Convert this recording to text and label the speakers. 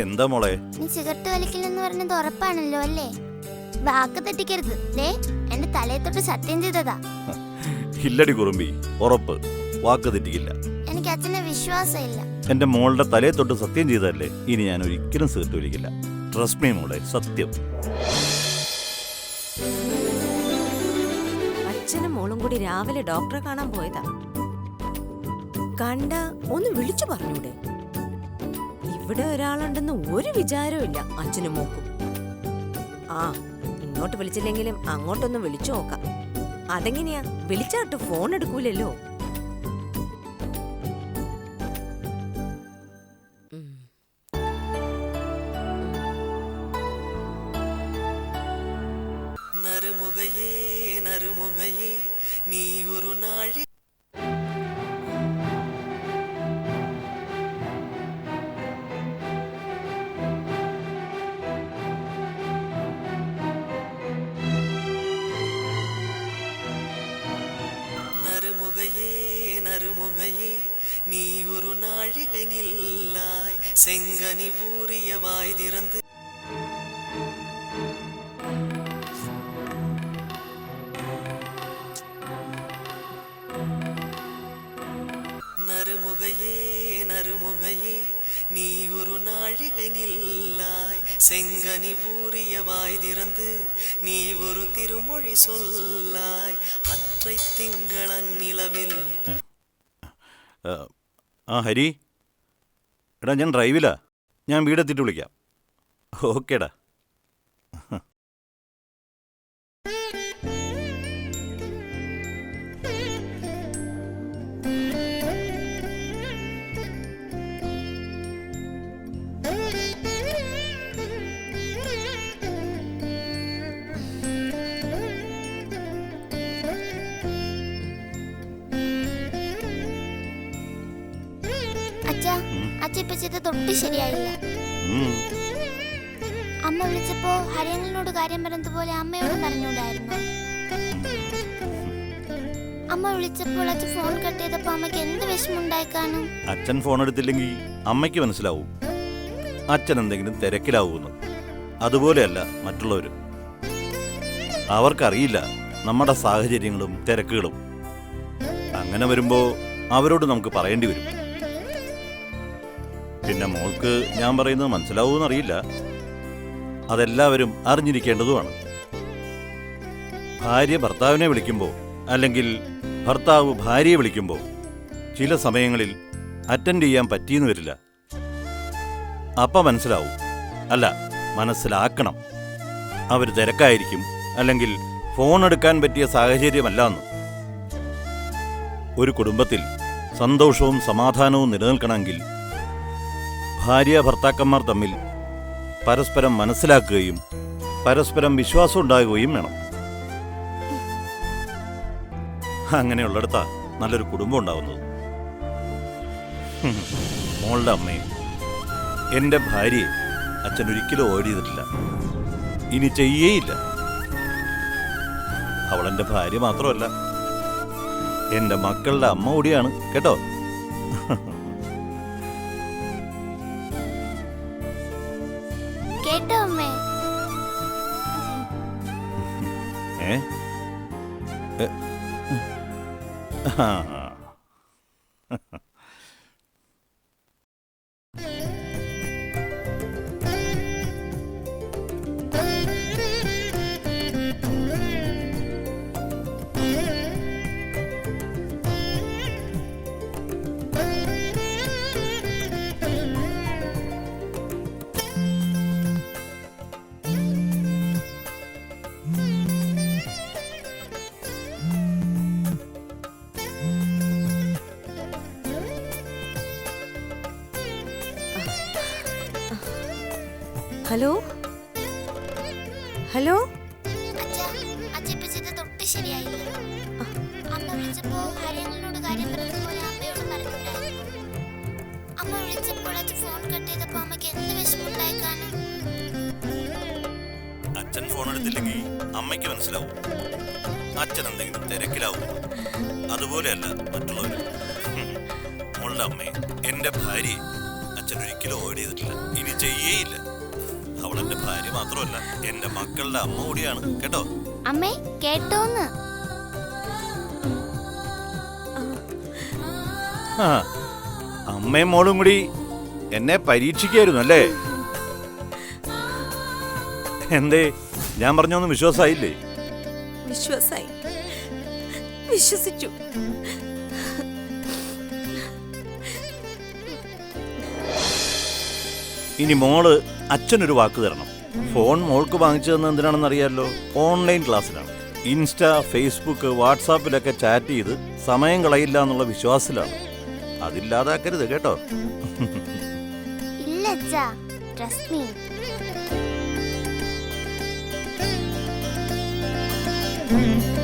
Speaker 1: എന്താ മോളെ?
Speaker 2: നീ സിഗരറ്റ് വലിക്കില്ലെന്ന് പറഞ്ഞത് ഉറപ്പാണല്ലോ അല്ലേ? വാക്ക് തെറ്റിക്കരുത്. ദേ എന്റെ തലയെ തൊട്ട് സത്യം ചെയ്തതാ.
Speaker 1: ഇല്ലടി കുറുമ്പി ഉറപ്പ്. വാക്ക് തെറ്റിക്കില്ല.
Speaker 2: എനിക്ക് അച്ഛനെ വിശ്വാസമില്ല.
Speaker 1: എന്റെ മോളുടെ തലയെ തൊട്ട് സത്യം ചെയ്തതല്ലേ? ഇനി ഞാൻ ഒരിക്കലും സിഗരറ്റ് വലിക്കില്ല. ട്രസ്റ്റ് മീ മോളെ സത്യം.
Speaker 3: അച്ഛനും മോളും കൂടി രാവിലെ ഡോക്ടറെ കാണാൻ പോയതാ. കണ്ട ഒന്ന് വിളിച്ചു പറഞ്ഞൂടെ. ഇവിടെ ഒരാളുണ്ടെന്ന് ഒരു വിചാരവും ഇല്ല അച്ഛനും മോക്കും ആ ഇങ്ങോട്ട് വിളിച്ചില്ലെങ്കിലും അങ്ങോട്ടൊന്ന് വിളിച്ചു നോക്കാം അതെങ്ങനെയാ വിളിച്ചാട്ട് ഫോൺ എടുക്കൂലല്ലോ ഉം.
Speaker 4: நறுமுகையே நறுமுகையே நீ ஒரு நாழி நீ ஒரு நாழிகை நில்லாய் செங்கனி ஊறிய வாய் திறந்து. நறுமுகையே நறுமுகையே நீ ஒரு நாழிகை நில்லாய் செங்கனி ஊறிய வாய் திறந்து. நீ ஒரு திருமொழி சொல்லாய் அற்றை திங்களன் நிலவில்.
Speaker 1: ആ, ഹരി. എടാ ഞാൻ ഡ്രൈവിലാ. ഞാൻ വീടെത്തിയിട്ട് വിളിക്കാം. ഓക്കേടാ.
Speaker 2: ഇപ്പൊ ചെയ്തത് തൊട്ട് ശരിയായില്ല. അമ്മ വിളിച്ചപ്പോ ഹരിയങ്ങളിനോട് കാര്യം പറഞ്ഞതുപോലെ അമ്മയോട് പറഞ്ഞുകൊണ്ടായിരുന്നു. അമ്മ വിളിച്ചപ്പോൾ അച്ഛൻ ഫോൺ കട്ട് ചെയ്തപ്പോ അമ്മയ്ക്ക് എന്ത് വിഷമം കാണും
Speaker 1: അച്ഛൻ ഫോൺ എടുത്തില്ലെങ്കിൽ അമ്മയ്ക്ക് മനസ്സിലാവും. അച്ഛൻ എന്തെങ്കിലും തിരക്കിലാവുമെന്ന്. അതുപോലെയല്ല മറ്റുള്ളവരും. അവർക്കറിയില്ല നമ്മുടെ സാഹചര്യങ്ങളും തിരക്കുകളും. അങ്ങനെ വരുമ്പോ അവരോട് നമുക്ക് പറയേണ്ടി വരും. പിന്നെ മോൾക്ക് ഞാൻ പറയുന്നത് മനസ്സിലാവൂന്ന് അറിയില്ല അതെല്ലാവരും അറിഞ്ഞിരിക്കേണ്ടതുമാണ്. ഭാര്യ ഭർത്താവിനെ വിളിക്കുമ്പോൾ അല്ലെങ്കിൽ ഭർത്താവ് ഭാര്യയെ വിളിക്കുമ്പോൾ ചില സമയങ്ങളിൽ അറ്റൻഡ് ചെയ്യാൻ പറ്റിയെന്ന് വരില്ല. അപ്പ മനസ്സിലാവും. അല്ല മനസ്സിലാക്കണം. അവർ തിരക്കായിരിക്കും. അല്ലെങ്കിൽ ഫോൺ എടുക്കാൻ പറ്റിയ സാഹചര്യമല്ല എന്ന് ഒരു കുടുംബത്തിൽ സന്തോഷവും സമാധാനവും നിലനിൽക്കണമെങ്കിൽ ഭാര്യ ഭർത്താക്കന്മാർ തമ്മിൽ പരസ്പരം മനസ്സിലാക്കുകയും പരസ്പരം വിശ്വാസം ഉണ്ടാകുകയും വേണം. അങ്ങനെയുള്ളിടത്താ നല്ലൊരു കുടുംബം ഉണ്ടാവുന്നത്. മോളുടെ അമ്മയും എന്റെ ഭാര്യയെ അച്ഛൻ ഒരിക്കലും അവോയ്ഡ് ചെയ്തിട്ടില്ല. ഇനി ചെയ്യേയില്ല. അവൾ എന്റെ ഭാര്യ മാത്രമല്ല എന്റെ മക്കളുടെ അമ്മ കൂടിയാണ് കേട്ടോ?
Speaker 2: കേട്ടോ അമ്മേ
Speaker 1: വിഷമുണ്ടായി
Speaker 3: ഹലോ?
Speaker 2: അച്ഛൻ ഫോൺ
Speaker 1: എടുത്തില്ലെങ്കിൽ അമ്മയ്ക്ക് മനസ്സിലാവും. അച്ഛൻ എന്തെങ്കിലും തിരക്കിലാവും. അതുപോലെയല്ല മറ്റുള്ളവർ മോളുടെ അമ്മയെ എന്റെ ഭാര്യയെ അച്ഛൻ ഒരിക്കലും അവോയ്ഡ് ചെയ്തിട്ടില്ല. ഇനി ചെയ്യേയില്ല. അവൾ എന്റെ ഭാര്യ മാത്രമല്ല എന്റെ മക്കളുടെ അമ്മ കൂടിയാണ്. കേട്ടോ?
Speaker 2: അമ്മേ കേട്ടോന്ന്.
Speaker 1: ആ, അമ്മയും മോളും കൂടി എന്നെ പരീക്ഷിക്കായിരുന്നു അല്ലേ? എന്തേ ഞാൻ പറഞ്ഞൊന്നും വിശ്വാസമായില്ലേ
Speaker 3: വിശ്വാസായി. വിശ്വസിച്ചു.
Speaker 1: ഇനി മോൾ അച്ഛനൊരു വാക്ക് തരണം. ഫോൺ മോൾക്ക് വാങ്ങിച്ചതെന്ന് എന്തിനാണെന്ന് അറിയാമല്ലോ ഓൺലൈൻ ക്ലാസ്സിലാണ്. ഇൻസ്റ്റ ഫേസ്ബുക്ക് വാട്സാപ്പിലൊക്കെ ചാറ്റ് ചെയ്ത് സമയം കളയില്ല എന്നുള്ള വിശ്വാസത്തിലാണ്. അതില്ലാതാക്കരുത് കേട്ടോ.
Speaker 2: ഇല്ല അച്ഛാ. Trust me Mm-hmm.